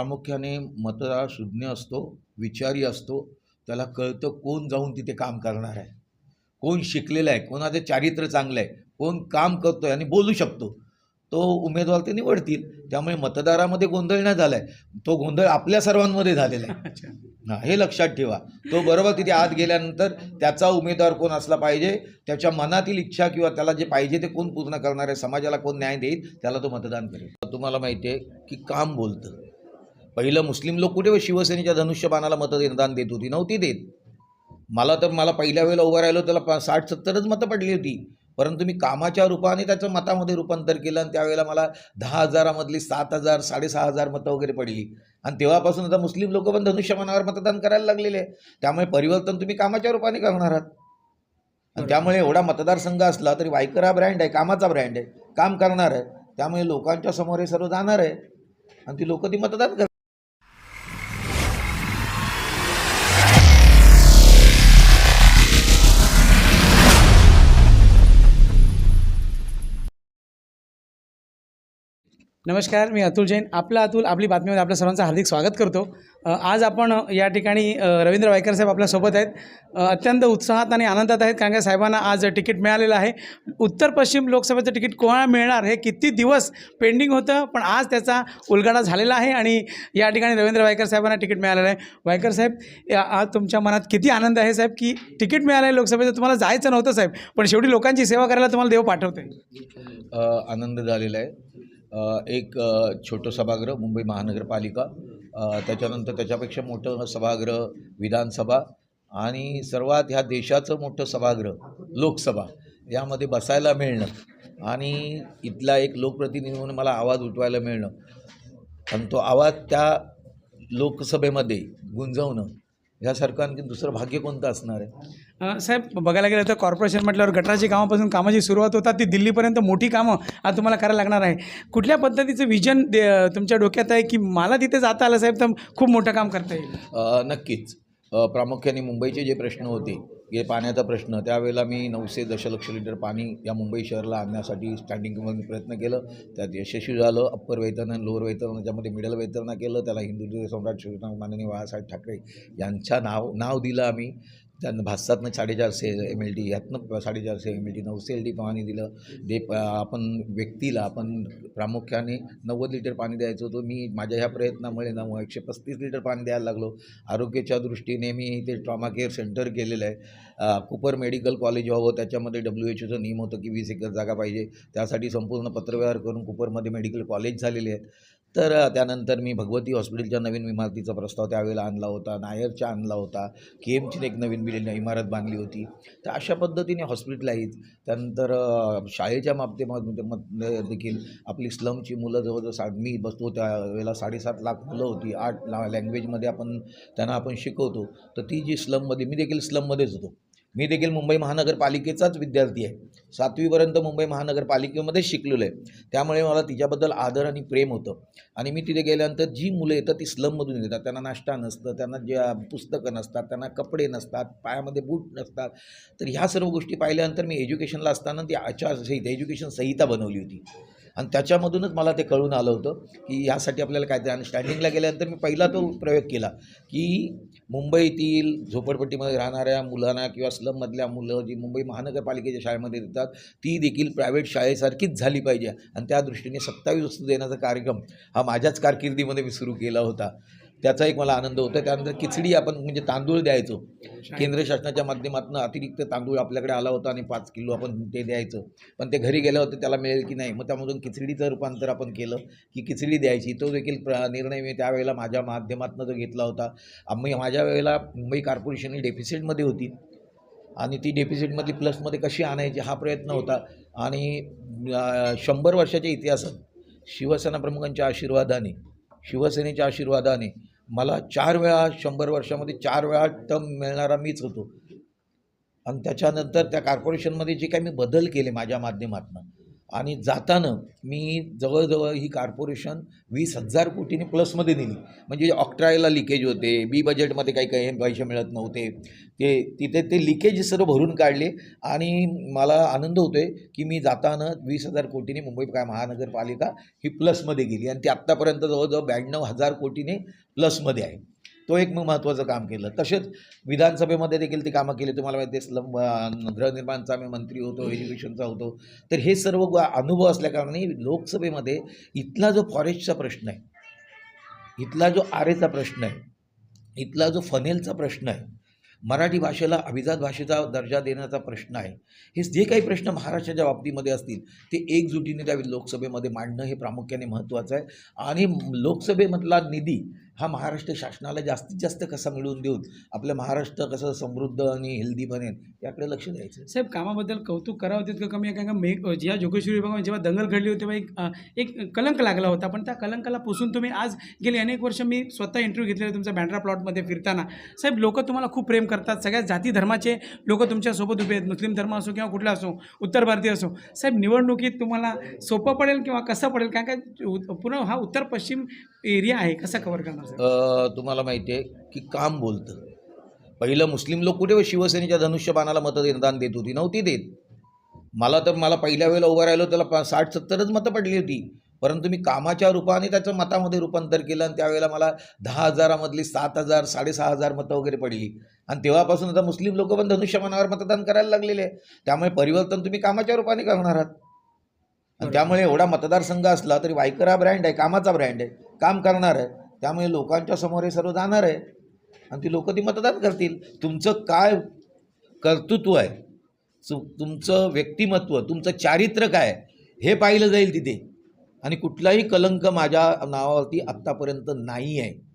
प्रामुख्याने मतदार सुज्ञ असतो विचारी असतो. त्याला कळतं कोण जाऊन तिथे काम करणार आहे. कोण शिकलेलं आहे कोणाचं चारित्र्य चांगलं आहे कोण काम करतो आहे आणि बोलू शकतो. तो उमेदवार ते निवडतील. त्यामुळे मतदारामध्ये गोंधळ नाही झाला आहे तो गोंधळ आपल्या सर्वांमध्ये झालेला आहे. हां हे लक्षात ठेवा. तो बरोबर तिथे आत गेल्यानंतर त्याचा उमेदवार कोण असला पाहिजे त्याच्या मनातील इच्छा किंवा त्याला जे पाहिजे ते कोण पूर्ण करणार आहे समाजाला कोण न्याय देईल त्याला तो मतदान करेल. तुम्हाला माहिती आहे की काम बोलतं. पहिलं मुस्लिम लोक कुठे शिवसेनेच्या धनुष्यबाणाला मतदान देत होती. नव्हती देत. मला तर मला पहिल्या वेळेला उभं राहिलो त्याला पा साठ सत्तरच मतं पडली होती. परंतु मी कामाच्या रूपाने त्याचं मतामध्ये रूपांतर केलं आणि त्यावेळेला मला दहा हजारामधली सात हजार साडेसहा हजार मतं वगैरे पडली. आणि तेव्हापासून आता मुस्लिम लोक पण धनुष्यमानावर मतदान करायला लागलेले आहे त्यामुळे परिवर्तन तुम्ही कामाच्या रूपाने करणार आहात. आणि त्यामुळे एवढा मतदारसंघ असला तरी वायकर हा ब्रँड आहे कामाचा ब्रँड आहे. काम करणार आहे. त्यामुळे लोकांच्या समोर हे सर्व जाणार आहे. आणि ती लोक ती मतदान करणार नमस्कार मी अतुल जैन. आपला अतुल आपली बातमीमध्ये आपल्या सर्वांचं हार्दिक स्वागत करतो. आज आपण या ठिकाणी रवींद्र वायकर साहेब आपल्यासोबत आहेत. अत्यंत उत्साहात आणि आनंदात आहेत कारण का साहेबांना आज तिकीट मिळालेलं आहे. उत्तर पश्चिम लोकसभेचं तिकीट कोणाला मिळणार हे किती दिवस पेंडिंग होतं पण आज त्याचा उलगडा झालेला आहे आणि या ठिकाणी रवींद्र वायकर साहेबांना तिकीट मिळालेलं आहे. वायकर साहेब या- आज तुमच्या मनात किती आनंद आहे साहेब की तिकीट मिळालं आहे लोकसभेचं? तुम्हाला जायचं नव्हतं साहेब पण शेवटी लोकांची सेवा करायला तुम्हाला देव पाठवते आनंद झालेला आहे. एक छोटं सभागृह मुंबई महानगरपालिका. त्याच्यानंतर त्याच्यापेक्षा मोठं सभागृह विधानसभा आणि सर्वात ह्या देशाचं मोठं सभागृह लोकसभा यामध्ये बसायला मिळणं आणि इथला एक लोकप्रतिनिधी म्हणून मला आवाज उठवायला मिळणं. आणि तो आवाज त्या लोकसभेमध्ये गुंजवणं यासारखं आणखी दुसरं भाग्य कोणतं असणार आहे? साहेब बघायला गेलं तर कॉर्पोरेशन म्हटल्यावर गटाराची कामापासून कामाची सुरुवात होतात ती दिल्लीपर्यंत मोठी कामं आज तुम्हाला करायला लागणार आहे. कुठल्या पद्धतीचं विजन दे तुमच्या डोक्यात आहे की मला तिथे जाता आलं साहेब तर खूप मोठं काम करता येईल? नक्कीच. प्रामुख्याने मुंबईचे जे प्रश्न होते हे पाण्याचा प्रश्न. त्यावेळेला मी नऊशे दशलक्ष लिटर पाणी या मुंबई शहराला आणण्यासाठी स्टँडिंग कमिटीने प्रयत्न केलं. त्यात यशस्वी झालं. अप्पर वेतन आणि लोअर वेतन त्याच्यामध्ये मिडल वेतन केलं. त्याला हिंदू सम्राट शिवसेना माननीय बाळासाहेब ठाकरे यांच्या नाव नाव दिलं आम्ही. त्यांना भासातनं साडेचारशे एम एल डी ह्यातनं साडेचारशे एम एल टी नऊशे एल डी पाणी दिलं. दे प- आपण व्यक्तीला आपण प्रामुख्याने नव्वद लिटर पाणी द्यायचं होतं. मी माझ्या ह्या प्रयत्नामुळे ना एकशे पस्तीस लिटर पाणी द्यायला लागलो. आरोग्याच्या दृष्टीने मी इथे ट्रॉमा केअर सेंटर केलेलं आहे. कुपर मेडिकल कॉलेज व्हावं त्याच्यामध्ये डब्ल्यू एच ओचं नियम होतं की वीस एकर जागा पाहिजे. त्यासाठी संपूर्ण पत्रव्यवहार करून कुपरमध्ये मेडिकल कॉलेज झालेले आहेत. तर त्यानंतर मी भगवती हॉस्पिटलच्या नवीन इमारतीचा प्रस्ताव त्यावेळेला आणला होता नायरच्या आणला होता के एमची एक नवीन बिल्डिंग इमारत बांधली होती. तर अशा पद्धतीने हॉस्पिटलाईज त्यानंतर शाळेच्या बाबतीमध्ये देखील आपली स्लमची मुलं जवळजवळ सा मी बसतो त्यावेळेला साडेसात लाख मुलं होती. आठ ला लँग्वेजमध्ये आपण त्यांना आपण शिकवतो. तर ती जी स्लममध्ये मी देखील स्लममध्येच होतो. मी देखील मुंबई महानगरपालिकेचाच विद्यार्थी आहे. सातवीपर्यंत मुंबई महानगरपालिकेमध्येच शिकलेलो आहे. त्यामुळे मला तिच्याबद्दल आदर आणि प्रेम होतं. आणि मी तिथे गेल्यानंतर जी मुलं येतात ती स्लममधून येतात. त्यांना नाश्ता नसतं त्यांना ज्या पुस्तकं नसतात त्यांना कपडे नसतात पायामध्ये बूट नसतात. तर ह्या सर्व गोष्टी पाहिल्यानंतर मी एज्युकेशनला असताना ती आचारसंहिता एज्युकेशन संहिता बनवली होती. आणि त्याच्यामधूनच मला ते कळून आलं होतं की यासाठी आपल्याला काय ते आणि स्टँडिंगला गेल्यानंतर मी पहिला तो प्रयोग केला की मुंबईतील झोपडपट्टीमध्ये राहणाऱ्या मुलांना किंवा स्लममधल्या मुलं जी मुंबई महानगरपालिकेच्या शाळेमध्ये येतात ती देखील प्रायव्हेट शाळेसारखीच झाली पाहिजे. आणि त्या दृष्टीने सत्तावीस वस्तू देण्याचा कार्यक्रम हा माझ्याच कारकिर्दीमध्ये मी सुरू केला होता. त्याचा एक मला आनंद होतो त्यानंतर खिचडी आपण म्हणजे तांदूळ द्यायचो. केंद्र शासनाच्या माध्यमातून अतिरिक्त तांदूळ आपल्याकडे आला होता आणि पाच किलो आपण ते द्यायचं. पण ते घरी गेलं होतं त्याला मिळेल की नाही? मग त्यामधून खिचडीचं रूपांतर आपण केलं की खिचडी द्यायची. तो देखील प्र निर्णय मी त्यावेळेला माझ्या माध्यमातून जो घेतला होता. आम्ही माझ्या वेळेला मुंबई कॉर्पोरेशन ही डेफिसिटमध्ये होती. आणि ती डेफिसिटमधली प्लसमध्ये कशी आणायची हा प्रयत्न होता. आणि शंभर वर्षाच्या इतिहासात शिवसेना प्रमुखांच्या आशीर्वादाने शिवसेनेच्या आशीर्वादाने मला चार वेळा शंभर वर्षामध्ये चार वेळा टर्म मिळणारा मीच होतो. आणि त्याच्यानंतर त्या कॉर्पोरेशनमध्ये जे काही मी बदल केले माझ्या माध्यमातून आणि जाताना मी जवळजवळ ही कार्पोरेशन वीस हजार कोटीने प्लसमध्ये दिली. म्हणजे ऑक्ट्रायला लिकेज होते बी बजेटमध्ये काही काही पैसे मिळत नव्हते. ते तिथे ते लिकेज सर्व भरून काढले आणि मला आनंद होतो आहे की मी जाताना वीस हजार कोटीने मुंबई काय महानगरपालिका ही प्लसमध्ये गेली आणि ती आत्तापर्यंत जवळजवळ ब्याण्णव हजार कोटीने प्लसमध्ये आहे. तो एक मग महत्त्वाचं काम केलं. तसेच विधानसभेमध्ये देखील ती कामं केली. तुम्हाला माहिती आहे स्लम गृहनिर्माणचा मी मंत्री होतो एज्युकेशनचा होतो. तर हे सर्व अनुभव असल्याकारणाने लोकसभेमध्ये इथला जो फॉरेस्टचा प्रश्न आहे इथला जो आरेचा प्रश्न आहे इथला जो फनेलचा प्रश्न आहे मराठी भाषेला अभिजात भाषेचा दर्जा देण्याचा प्रश्न आहे हे जे काही प्रश्न महाराष्ट्राच्या बाबतीमध्ये असतील ते एकजुटीने त्या लोकसभेमध्ये मांडणं हे प्रामुख्याने महत्त्वाचं आहे. आणि लोकसभेमधला निधी हा महाराष्ट्र शासनाला जास्तीत जास्त कसा मिळवून देऊन आपलं महाराष्ट्र कसं समृद्ध आणि हेल्दी बनेल याकडे लक्ष द्यायचं. साहेब कामाबद्दल कौतुक करावं तितकं कमी आहे कारण का मेघ ज्या जोगेश्वरी विभागामध्ये जेव्हा दंगल घडली होती तेव्हा एक एक कलंक लागला होता. पण त्या कलंकाला पुसून तुम्ही आज गेली अनेक वर्ष मी स्वतः इंटरव्ह्यू घेतलेला तुमच्या बँड्रा प्लॉटमध्ये फिरताना. साहेब लोक तुम्हाला खूप प्रेम करतात. सगळ्या जाती धर्माचे लोक तुमच्यासोबत उभे आहेत. मुस्लिम धर्म असो किंवा कुठला असो उत्तर भारतीय असो. साहेब निवडणुकीत तुम्हाला सोपं पडेल किंवा कसं पडेल? कारण काय उ- पूर्ण हा उत्तर पश्चिम एरिया आहे. कसा कवर करणार? तुम्हाला माहिती आहे की काम बोलतं. पहिलं मुस्लिम लोक कुठे शिवसेनेच्या धनुष्यबाणाला मतदान देत होती. नव्हती देत. मला तर मला पहिल्या वेळेला उभं राहिलो त्याला पा साठ सत्तरच मतं पडली होती. परंतु मी कामाच्या रूपाने त्याचं मतामध्ये रूपांतर केलं आणि त्यावेळेला मला दहा हजारामधली सात हजार साडेसहा हजार मतं वगैरे पडली. आणि तेव्हापासून आता मुस्लिम लोक पण धनुष्यबाणावर मतदान करायला लागलेले आहे त्यामुळे परिवर्तन तुम्ही कामाच्या रूपाने करणार आहात. आणि त्यामुळे एवढा मतदारसंघ असला तरी वायकर हा ब्रँड आहे कामाचा ब्रँड आहे. काम करणार आहे. त्यामुळे लोकांच्या समोर हे सर्व जाणार आहे. आणि ती लोक ती मतदान करतील. तुमचं काय कर्तृत्व आहे? सु- तुमचं व्यक्तिमत्व तुमचं चारित्र्य काय आहे? हे पाहिलं जाईल तिथे. आणि कुठलाही कलंक माझ्या नावावरती आत्तापर्यंत नाही आहे.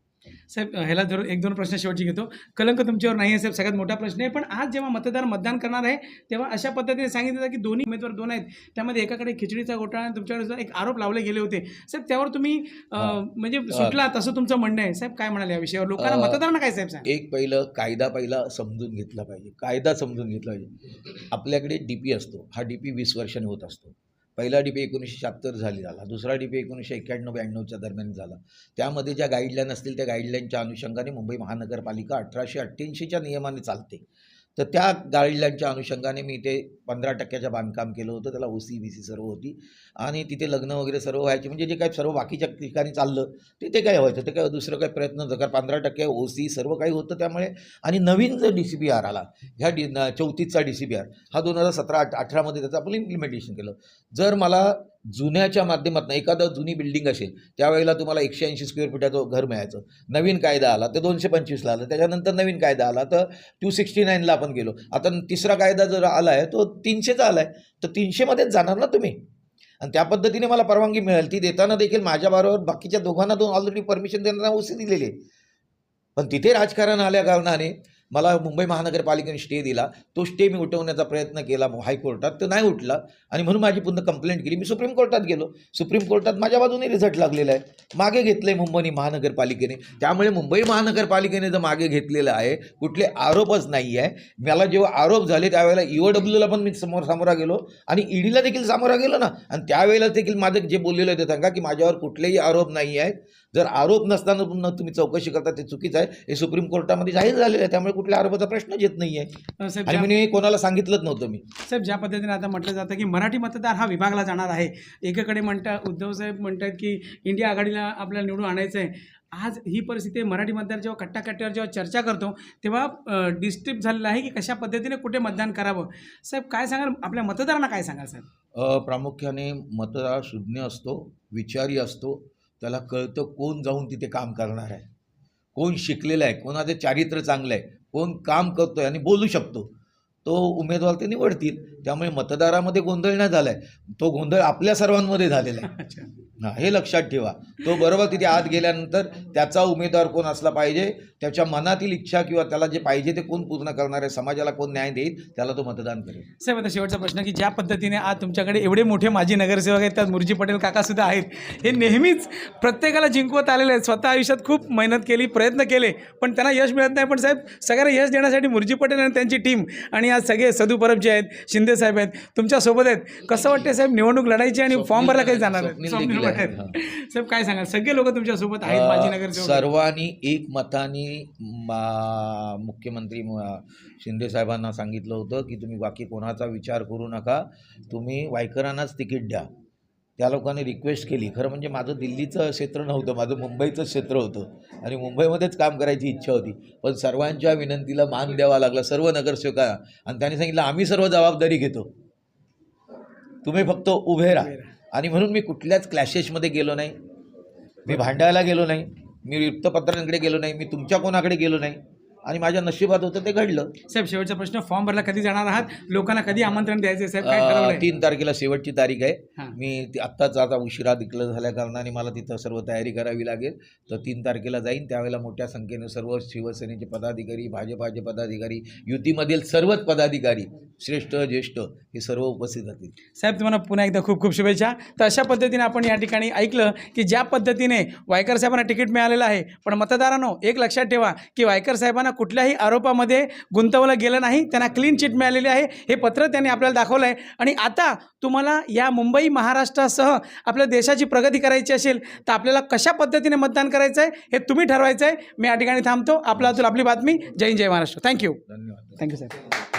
साहेब ह्याला धरून एक दोन प्रश्न शेवटची घेतो. कलंक तुमच्यावर नाही आहे साहेब सगळ्यात मोठा प्रश्न आहे पण आज जेव्हा मतदार मतदान करणार आहे तेव्हा अशा पद्धतीने सांगितलं जातं की दोन्ही उमेदवार दोन आहेत. त्यामध्ये एकाकडे खिचडीचा घोटाळा आणि तुमच्याकडे जो एक आरोप लावले गेले होते. साहेब त्यावर तुम्ही म्हणजे सुटला तसं तुमचं म्हणणं आहे. साहेब काय म्हणाले या विषयावर? लोकांना मतदारांना काय साहेब सांग? एक पहिलं कायदा पहिला समजून घेतला पाहिजे. कायदा समजून घेतला पाहिजे. आपल्याकडे डी पी असतो. हा डी पी वीस वर्षांनी होत असतो. पहिला डी पी एकोणीसशे शहात्तर झाली झाला. दुसरा डी पी एकोणीसशे एक्क्याण्णव ब्याण्णवच्या दरम्यान झाला. त्यामध्ये ज्या गाईडलाईन असतील त्या गाईडलाईनच्या अनुषंगाने मुंबई महानगरपालिका अठराशे अठ्ठ्याऐंशीच्या नियमाने चालते. तर त्या गाईडलाईनच्या अनुषंगाने मी ते पंधरा टक्क्याचं बांधकाम केलं होतं. त्याला ओ सी बी सी सर्व होती. आणि तिथे लग्न वगैरे सर्व व्हायचे. म्हणजे जे काय सर्व बाकीच्या ठिकाणी चाललं ते ते काय व्हायचं? ते काय दुसरं काही प्रयत्न जर कारण पंधरा टक्के ओ सी सर्व काही होतं त्यामुळे. आणि नवीन जर डी सी बी आर आला ह्या डी चौतीसचा डी सी बी आर हा दोन हजार सतरा अठ अठरामध्ये त्याचं आपण इम्प्लिमेंटेशन केलं. जर मला जुन्याच्या माध्यमातून एखादं जुनी बिल्डिंग असेल त्यावेळेला तुम्हाला एकशे ऐंशी स्क्वेअर फुटाचं घर मिळायचं. नवीन कायदा आला तर दोनशे पंचवीसला आला त्याच्यानंतर नवीन कायदा आला तर टू सिक्स्टी नाईनला आपण गेलो. आता तिसरा कायदा जर आला आहे तो तीनशेचा आला आहे तर तीनशेमध्येच जाणार ना तुम्ही? आणि त्या पद्धतीने मला परवानगी मिळेल. ती देताना देखील माझ्याबरोबर बाकीच्या दोघांना दोन ऑलरेडी परमिशन देताना ओसी दिलेली आहे. पण तिथे राजकारण आल्या कारणाने मला मुंबई महानगरपालिकेने स्टे दिला. तो स्टे मी उठवण्याचा प्रयत्न केला हायकोर्टात तो नाही उठला. आणि म्हणून माझी पुन्हा कंप्लेंट केली. मी सुप्रीम कोर्टात गेलो. सुप्रीम कोर्टात माझ्या बाजूने रिझल्ट लागलेला आहे. मागे घेतलं आहे मुंबई महानगरपालिकेने. त्यामुळे मुंबई महानगरपालिकेने जर मागे घेतलेलं आहे कुठले आरोपच नाही आहे मला जेव्हा आरोप झाले त्यावेळेला ई डब्ल्यूला पण मी समोर सामोरा गेलो. आणि ईडीला देखील सामोरा गेलो ना. आणि त्यावेळेला देखील माझं जे बोललेलं आहे ते सांगा की माझ्यावर कुठलेही आरोप नाही आहेत जर आरोप नसताना पुन्हा तुम्ही चौकशी करता ते चुकीचं आहे. हे सुप्रीम कोर्टामध्ये जाहीर झालेलं आहे. त्यामुळे कुठल्या आरोपाचा प्रश्नच येत नाही आहे आणि ज्या- मी कोणाला सांगितलंच नव्हतं मी. साहेब ज्या पद्धतीने आता म्हटलं जातं की मराठी मतदार हा विभागला जाणार आहे. एकीकडे म्हणता उद्धव साहेब म्हणतात की इंडिया आघाडीला आपल्याला निवडून आणायचं आहे. आज ही परिस्थिती आहे, मराठी मतदार जेव्हा कट्टाकट्ट्यावर जेव्हा चर्चा करतो तेव्हा डिस्ट्रिक्ट झालेलं आहे की कशा पद्धतीने कुठे मतदान करावं? साहेब काय सांगाल? आपल्या मतदारांना काय सांगाल साहेब? अ, प्रामुख्याने मतदार शून्य असतो विचारी असतो. त्याला कळतं कोण जाऊन तिथे काम करणार आहे. कोण शिकलेलं आहे कोणाचं चारित्र्य चांगलं आहे. कोण काम करतो आहे आणि बोलू शकतो. तो उमेदवार ते निवडतील. त्यामुळे मतदारामध्ये गोंधळ नाही झाला आहे तो गोंधळ आपल्या सर्वांमध्ये झालेला आहे. अच्छा. हां हे लक्षात ठेवा. तो बरोबर तिथे आत गेल्यानंतर त्याचा उमेदवार कोण असला पाहिजे त्याच्या मनातील इच्छा किंवा त्याला जे पाहिजे ते कोण पूर्ण करणार आहे समाजाला कोण न्याय देईल त्याला तो मतदान करेल. साहेब आता शेवटचा प्रश्न की ज्या पद्धतीने आज तुमच्याकडे एवढे मोठे माजी नगरसेवक आहेत त्यात मुरजी पटेल काकासुद्धा आहेत हे नेहमीच प्रत्येकाला जिंकवत आलेले आहेत. स्वतः आयुष्यात खूप मेहनत केली प्रयत्न केले पण त्यांना यश मिळत नाही. पण साहेब सगळ्यांना यश देण्यासाठी मुरजी पटेल आणि त्यांची टीम आणि आज सगळे सदू परब जे आहेत शिंदे साहेब आहेत तुमच्यासोबत आहेत. कसं वाटते साहेब निवडणूक लढायची आणि फॉर्म भरला काही जाणार साहेब काय सांगाल? सगळे लोक तुमच्यासोबत आहेत अ, नगरसेवक सर्वांनी एक मताने मा- मुख्यमंत्री म- शिंदे साहेबांना सांगितलं होतं की तुम्ही बाकी कोणाचा विचार करू नका. तुम्ही वायकरांनाच तिकीट द्या. त्या लोकांनी रिक्वेस्ट केली. खरं म्हणजे माझं दिल्लीचं क्षेत्र नव्हतं माझं मुंबईचं क्षेत्र होतं. आणि मुंबईमध्येच काम करायची इच्छा होती. पण सर्वांच्या विनंतीला मान द्यावा लागला. सर्व नगरसेवकांना. आणि त्यांनी सांगितलं आम्ही सर्व जबाबदारी घेतो. तुम्ही फक्त उभे राहा. आणि म्हणून मी कुठल्याच क्लॅशेसमध्ये गेलो नाही. मी भांडायला गेलो नाही. मी वृत्तपत्रांकडे गेलो नाही. मी तुमच्या कोणाकडे गेलो नाही. आणि माझ्या नशिबात होतं ते घडलं. साहेब शेवटचा प्रश्न फॉर्म भरला कधी जाणार आहात? लोकांना कधी आमंत्रण द्यायचं साहेब? काय अं, ठरवलंय तीन तारखेला शेवटची तारीख आहे. हां. मी ती आत्ताच आता उशिरा डिक्लेअर झाल्या कारणाने मला तिथं सर्व तयारी करावी लागेल. तर तीन तारखेला जाईन. त्यावेळेला मोठ्या संख्येने सर्व शिवसेनेचे पदाधिकारी भाजपाचे पदाधिकारी युतीमधील सर्वच पदाधिकारी श्रेष्ठ ज्येष्ठ हे सर्व उपस्थित राहतील साहेब तुम्हाला पुन्हा एकदा खूप खूप शुभेच्छा. तर अशा पद्धतीने आपण या ठिकाणी ऐकलं की ज्या पद्धतीने वायकर साहेबांना तिकीट मिळालेलं आहे पण मतदारांनो एक लक्षात ठेवा की वायकर साहेबांना कुठल्याही आरोपामध्ये गुंतवलं गेलं नाही. त्यांना क्लीन चिट मिळालेली आहे. हे पत्र त्यांनी आपल्याला दाखवलं आहे आणि आता तुम्हाला या मुंबई महाराष्ट्रासह आपल्या देशाची प्रगती करायची असेल तर आपल्याला कशा पद्धतीने मतदान करायचं आहे हे तुम्ही ठरवायचं आहे मी या ठिकाणी थांबतो. आपला आपली बातमी. जय जय महाराष्ट्र. थँक्यू धन्यवाद. थँक्यू साहेब